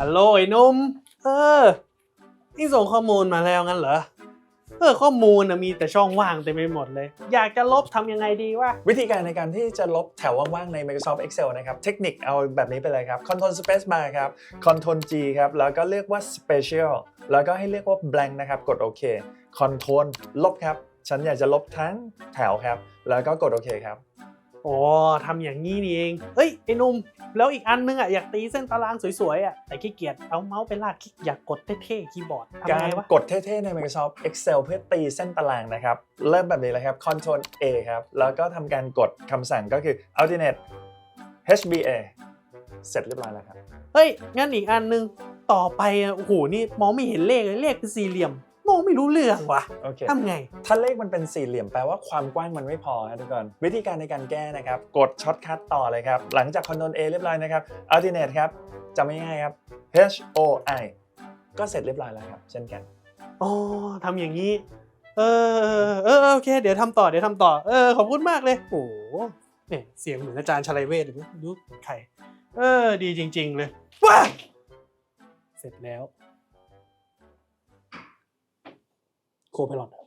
ฮัลโหลไอ้นุ่มเออนี่ส่งข้อมูลมาแล้วงั้นเหรอ เออข้อมูลนะมีแต่ช่องว่างเต็มไปหมดเลย อยากจะลบทำยังไงดีวะ วิธีการในการที่จะลบแถวว่างๆใน Microsoft Excel นะครับ เทคนิคเอาแบบนี้ไปเลยครับ Control Space Bar ครับ Control G ครับ แล้วก็เลือกว่า Special แล้วก็ให้เรียกว่า Blank นะครับ กดโอเค Control ลบครับ ฉันอยากจะลบทั้งแถวครับ แล้วก็กดโอเคครับ อ๋อทำอย่างนี้นี่เอง เฮ้ยไอ้หนุ่ม แล้วอีกอันนึงอะอยากตีเส้นตารางสวยๆอะแต่ขี้เกียจเอาเมาส์ไปลากคลิกอยากกดเท่ๆคีย์บอร์ดทำการไงวะ กดเท่ๆ ใน Microsoft Excel เพื่อตีเส้นตารางนะครับ เริ่มแบบนี้เลยครับ Control A ครับ แล้วก็ทำการกดคำสั่งก็คือ Alternate HBA เสร็จเรียบร้อยแล้วครับ เฮ้ยงั้นอีกอันนึงต่อไปอะโอ้โหนี่มองไม่เห็นเลขเลยเลขเป็นสี่เหลี่ยมม องไม่รู้เรื่องว่ะโอเคทำไง ถ้าเลขมันเป็นสี่เหลี่ยมแปลว่าความกว้างมันไม่พอครับทุกคน วิธีการในการแก้นะครับ กดช็อตคัทต่อเลยครับ หลังจาก Ctrl A เรียบร้อยนะครับ Alternate ครับจำง่ายๆครับ H O I ก็เสร็จเรียบร้อยแล้วครับ เช่นกันอ๋อทำอย่างนี้ เออเออเออโอเค เดี๋ยวทำต่อเดี๋ยวทำต่อเออขอบคุณมากเลยโอ้โหเนี่ยเสียงเหมือนอาจารย์ชลัยเวทเลยนะดูใครเออ ดีจริง ๆ เลยว้าเสร็จแล้ว โคไปหลอด